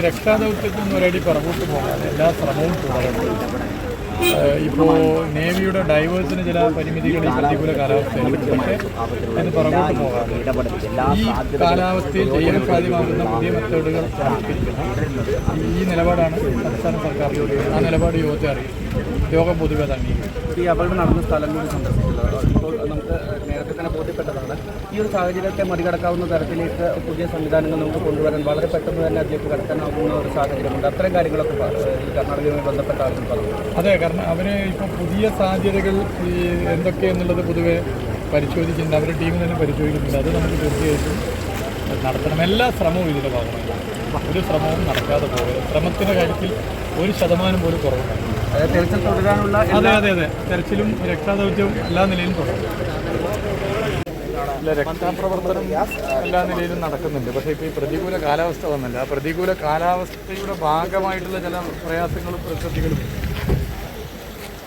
രക്ഷാദൗത്യത്തിൽ ഒരടി പുറകോട്ട് പോകാൻ എല്ലാ ശ്രമവും തുടരണം ഇപ്പോൾ നേവിയുടെ ഡൈവേഴ്സിന് ചില പരിമിതികൾ ഈ പ്രതികൂല കാലാവസ്ഥയിലുണ്ട് പക്ഷേ പുറകോട്ട് പോകാതെ ഈ കാലാവസ്ഥയിൽ ചെയ്യാൻ സാധ്യമാകുന്ന പുതിയ മെത്തേഡുകൾ ഈ നിലപാടാണ് സംസ്ഥാന സർക്കാർ ആ നിലപാട് യോഗത്തെ അറിയിക്കും യോഗം പൊതുവെ തന്നെ ഈ അപകടം നടന്ന സ്ഥലം കൂടി സന്ദർശിച്ചുള്ളത് നമുക്ക് ഈ ഒരു സാഹചര്യത്തെ മറികടക്കാവുന്ന തരത്തിലേക്ക് പുതിയ സംവിധാനങ്ങൾ നമുക്ക് കൊണ്ടുവരാൻ വളരെ പെട്ടെന്ന് തന്നെ അതിലേക്ക് കടക്കാനാവുന്ന ഒരു സാഹചര്യമുണ്ട്. അത്തരം കാര്യങ്ങളൊക്കെ ഈ കർണാടകയുമായി ബന്ധപ്പെട്ട ആളുകൾ പറഞ്ഞു അതെ കാരണം അവർ ഇപ്പോൾ പുതിയ സാധ്യതകൾ ഈ എന്തൊക്കെയെന്നുള്ളത് പൊതുവെ പരിശോധിക്കുന്നുണ്ട് അവരുടെ ടീം തന്നെ പരിശോധിക്കുന്നുണ്ട് അത് നമുക്ക് തീർച്ചയായിട്ടും നടത്തണം. എല്ലാ ശ്രമവും ഇതിന്റെ ഭാഗമാണ് ഒരു ശ്രമവും നടക്കാതെ പോകരുത്. ശ്രമത്തിന്റെ കാര്യത്തിൽ ഒരു ശതമാനം പോലും കുറവുണ്ടാകും അതെ അതെ അതെ. തെരച്ചിലും രക്ഷാദൗത്യവും എല്ലാ നിലയിലും തുടരും. ഇല്ല രക്ഷാപ്രവർത്തനം എല്ലാ നിലയിലും നടക്കുന്നുണ്ട്. പക്ഷേ ഇപ്പോൾ ഈ പ്രതികൂല കാലാവസ്ഥ വന്നില്ല. ആ പ്രതികൂല കാലാവസ്ഥയുടെ ഭാഗമായിട്ടുള്ള ചില പ്രയാസങ്ങളും പ്രതിസന്ധികളും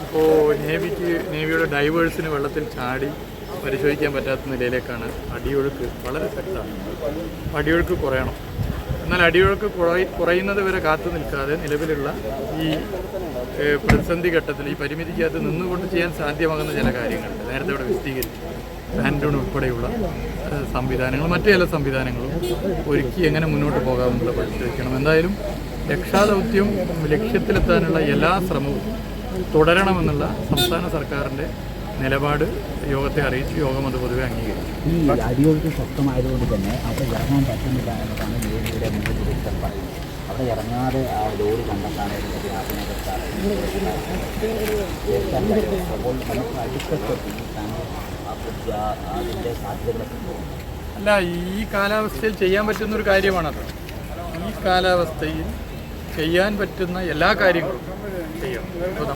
ഇപ്പോൾ നേവിക്ക് നേവിയുടെ ഡൈവേഴ്സിന് വെള്ളത്തിൽ ചാടി പരിശോധിക്കാൻ പറ്റാത്ത നിലയിലേക്കാണ് അടിയൊഴുക്ക് വളരെ ശക്തമാണ്. അടിയൊഴുക്ക് കുറയണം. എന്നാൽ അടിയൊഴുക്ക് കുറയ കുറയുന്നത് വരെ കാത്തു നിൽക്കാതെ നിലവിലുള്ള ഈ പ്രതിസന്ധി ഘട്ടത്തിൽ ഈ പരിമിതിക്കകത്ത് നിന്നുകൊണ്ട് ചെയ്യാൻ സാധ്യമാകുന്ന ചില കാര്യങ്ങളുണ്ട്. നേരത്തെ ഇവിടെ വിശദീകരിച്ചു. പാന്റൂൺ ഉൾപ്പെടെയുള്ള സംവിധാനങ്ങൾ മറ്റു ചില സംവിധാനങ്ങളും ഒരുക്കി എങ്ങനെ മുന്നോട്ട് പോകാമെന്നുള്ള പരിശോധിക്കണം എന്തായാലും രക്ഷാദൗത്യം ലക്ഷ്യത്തിലെത്താനുള്ള എല്ലാ ശ്രമവും തുടരണമെന്നുള്ള സംസ്ഥാന സർക്കാരിന്റെ നിലപാട് യോഗത്തെ അറിയിച്ചു യോഗം അത് പൊതുവെ അംഗീകരിച്ചു. ഈ അടിയൊഴുക്ക് ശക്തമായതുകൊണ്ട് തന്നെ അവിടെ ഇറങ്ങാൻ പറ്റുന്നില്ല എന്നതാണ് നേവിയുടെ മുൻ ഉദ്യോഗസ്ഥർ പറയുന്നത്. അവിടെ ഇറങ്ങാതെ ആ ലോറി കണ്ടെത്താനായിട്ട് പ്രയാസങ്ങൾ അപ്പോൾ നമുക്ക് അടുത്തെത്തി അല്ല ഈ കാലാവസ്ഥയിൽ ചെയ്യാൻ പറ്റുന്ന ഒരു കാര്യമാണത്. ഈ കാലാവസ്ഥയിൽ ചെയ്യാൻ പറ്റുന്ന എല്ലാ കാര്യങ്ങളും ഇപ്പോൾ